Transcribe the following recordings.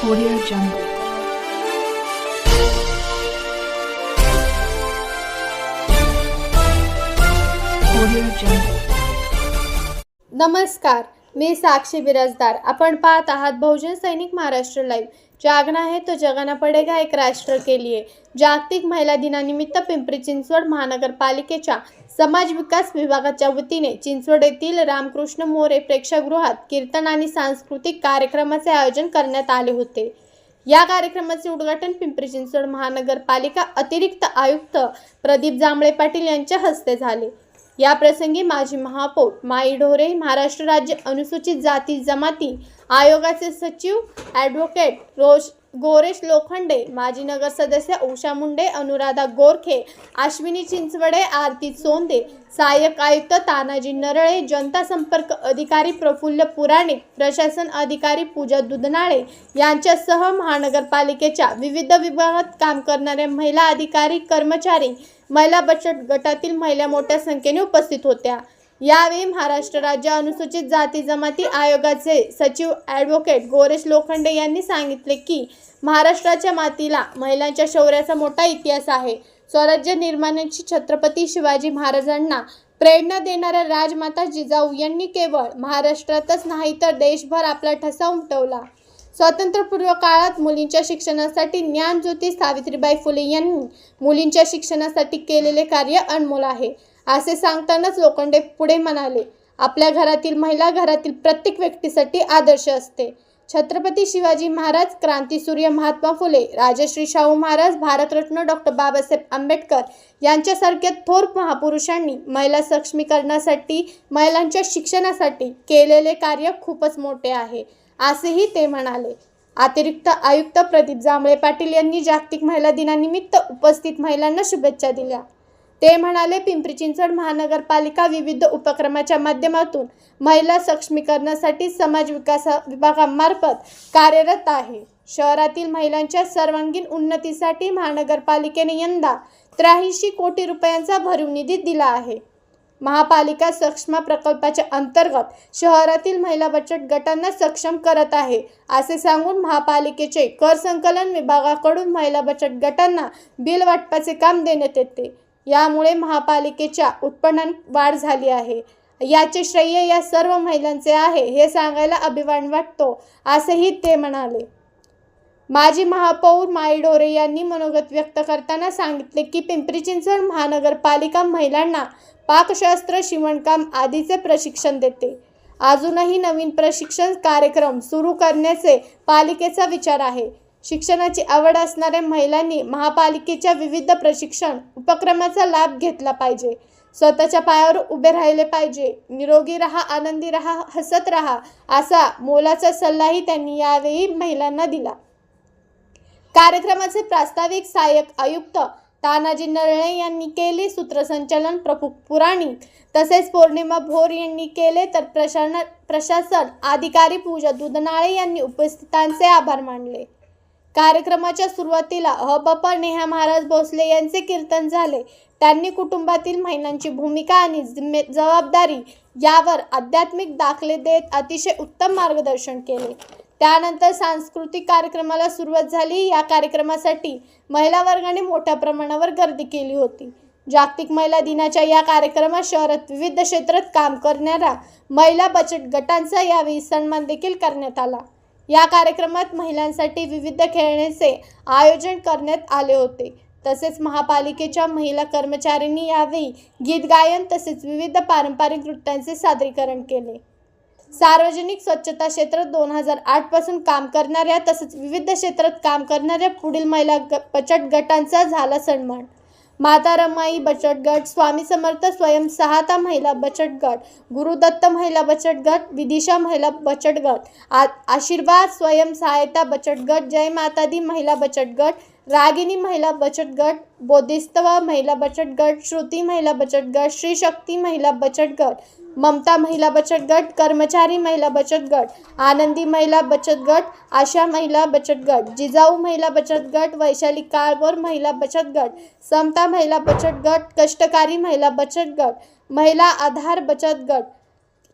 Audio Jungle. Audio Jungle. नमस्कार मी साक्षी बिराजदार आपण पाहत आहात बहुजन सैनिक महाराष्ट्र लाईव्ह जागना है तो जगाना पडेगा एक राष्ट्र के लिए. जागतिक महिला दिनानिमित्त पिंपरी चिंचवड महानगरपालिकेच्या समाज विकास विभागाच्या वतीने चिंचवड येथील रामकृष्ण मोरे प्रेक्षागृहात कीर्तन आणि सांस्कृतिक कार्यक्रमाचे आयोजन करण्यात आले होते. या कार्यक्रमाचे उद्घाटन पिंपरी चिंचवड महानगरपालिका अतिरिक्त आयुक्त प्रदीप जांभळे पाटील यांच्या हस्ते झाले. या प्रसंगी माजी महापौर माई ढोरे महाराष्ट्र राज्य अनुसूचित जाती जमाती आयोगाचे सचिव ॲडव्होकेट रोश गोरेश लोखंडे माजी नगर सदस्य उषा मुंडे अनुराधा गोरखे अश्विनी चिंचवडे आरती सोंदे सहाय्यक आयुक्त तानाजी नरळे जनता संपर्क अधिकारी प्रफुल्ल पुराणिक प्रशासन अधिकारी पूजा दुधनाळे यांच्यासह महानगरपालिकेच्या विविध विभागात काम करणाऱ्या महिला अधिकारी कर्मचारी महिला बचत गटातील महिला मोठ्या संख्येने उपस्थित होत्या. यावेळी महाराष्ट्र राज्य अनुसूचित जाती जमाती आयोगाचे सचिव ॲडव्होकेट गोरेश लोखंडे यांनी सांगितले की महाराष्ट्राच्या मातीला महिलांच्या शौर्याचा मोठा इतिहास आहे. स्वराज्य निर्माणाची छत्रपती शिवाजी महाराजांना प्रेरणा देणाऱ्या राजमाता जिजाऊ यांनी केवळ महाराष्ट्रातच नाही तर देशभर आपला ठसा उमटवला. स्वातंत्र्यपूर्व काळात मुलींच्या शिक्षणासाठी ज्ञानज्योती सावित्रीबाई फुले यांनी मुलींच्या शिक्षणासाठी केलेले कार्य अनमोल आहे. असे सांगतानाच लोखंडे पुढे म्हणाले आपल्या घरातील महिला घरातील प्रत्येक व्यक्तीसाठी आदर्श असते. छत्रपती शिवाजी महाराज क्रांतीसूर्य महात्मा फुले राजश्री शाहू महाराज भारतरत्न डॉक्टर बाबासाहेब आंबेडकर यांच्यासारख्या थोर महापुरुषांनी महिला सक्षमीकरणासाठी महिलांच्या शिक्षणासाठी केलेले कार्य खूपच मोठे आहे असेही ते म्हणाले. अतिरिक्त आयुक्त प्रदीप जांभळे पाटील यांनी जागतिक महिला दिनानिमित्त उपस्थित महिलांना शुभेच्छा दिल्या. ते म्हणाले पिंपरी चिंचवड महानगरपालिका विविध उपक्रमाच्या माध्यमातून महिला सक्षमीकरणासाठी समाज विकास विभागामार्फत कार्यरत आहे. शहरातील महिलांच्या सर्वांगीण उन्नतीसाठी महानगरपालिकेने यंदा त्र्याऐंशी कोटी रुपयांचा भरीव निधी दिला आहे. महापालिका सक्षमा प्रकल्पाच्या अंतर्गत शहरातील महिला बचत गटांना सक्षम करत आहे असे सांगून महापालिकेचे कर संकलन विभागाकडून महिला बचत गटांना बिल वाटपाचे काम देण्यात येते. यामुळे महापालिकेच्या उत्पन्नात वाढ झाली आहे. याचे श्रेय या सर्व महिलांचे आहे हे सांगायला अभिमान वाटतो असेही ते म्हणाले. माजी महापौर माई डोरे यांनी मनोगत व्यक्त करताना सांगितले की पिंपरी चिंचवड महानगरपालिका महिलांना पाकशास्त्र शिवणकाम आदीचे प्रशिक्षण देते. अजूनही नवीन प्रशिक्षण कार्यक्रम सुरू करण्याचे पालिकेचा विचार आहे. शिक्षणाची आवड असणाऱ्या महिलांनी महापालिकेच्या विविध प्रशिक्षण उपक्रमाचा लाभ घेतला पाहिजे. स्वतःच्या पायावर उभे राहिले पाहिजे. निरोगी राहा आनंदी राहा हसत राहा असा मोलाचा सल्लाही त्यांनी यावेळी महिलांना दिला. कार्यक्रमाचे प्रास्ताविक सहाय्यक आयुक्त तानाजी नरळे यांनी केले सूत्रसंचालन प्रमुख पुराणिक तसेच पौर्णिमा भोर यांनी केले तर प्रशासन प्रशासन अधिकारी पूजा दुधनाळे यांनी उपस्थितांचे आभार मानले. कार्यक्रमाच्या सुरुवातीला हबप नेहा महाराज भोसले यांचे कीर्तन झाले. त्यांनी कुटुंबातील महिलांची भूमिका आणि जिम्मे जबाबदारी यावर आध्यात्मिक दाखले देत अतिशय उत्तम मार्गदर्शन केले. त्यानंतर सांस्कृतिक कार्यक्रमाला सुरुवात झाली. या कार्यक्रमासाठी महिला वर्गाने मोठ्या प्रमाणावर गर्दी केली होती. जागतिक महिला दिनाच्या या कार्यक्रमात शहरात विविध क्षेत्रात काम करणाऱ्या महिला बचत गटांचा यावेळी सन्मान देखील करण्यात आला. या कार्यक्रमात महिलांसाठी विविध खेळण्याचे आयोजन करण्यात आले होते. तसेच महापालिकेच्या महिला कर्मचाऱ्यांनी यावेळी गीत गायन तसेच विविध पारंपरिक नृत्यांचे सादरीकरण केले. सार्वजनिक स्वच्छता क्षेत्रात दोन हजार आठपासून काम करणाऱ्या तसेच विविध क्षेत्रात काम करणाऱ्या पुढील महिला ग बचत गटांचा झाला सन्मान. माता रमाई बचत गट स्वामी समर्थ स्वयं सहाता महिला बचत गट गुरुदत्त महिला बचत गट विदिशा महिला बचत गट आ आशीर्वाद स्वयंसहायता बचत गट जय माता दी महिला बचत गट रागिनी महिला बचत गट बोधिस्तवा महिला बचत गट श्रुती महिला बचत गट श्री शक्ती महिला बचत गट ममता महिला बचत गट कर्मचारी महिला बचत गट आनंदी महिला बचत गट आशा महिला बचत गट जिजाऊ महिला बचत गट वैशाली काळभोर महिला बचत गट समता महिला बचत गट कष्टकारी महिला बचत गट महिला आधार बचत गट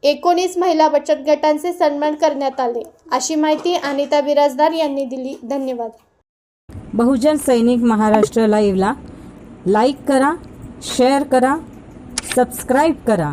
एकोणीस महिला बचत गटांचे सन्मान करण्यात आले. अशी माहिती अनिता बिराजदार यांनी दिली. धन्यवाद. बहुजन सैनिक महाराष्ट्र लाईव्हला लाईक करा शेअर करा सबस्क्राईब करा.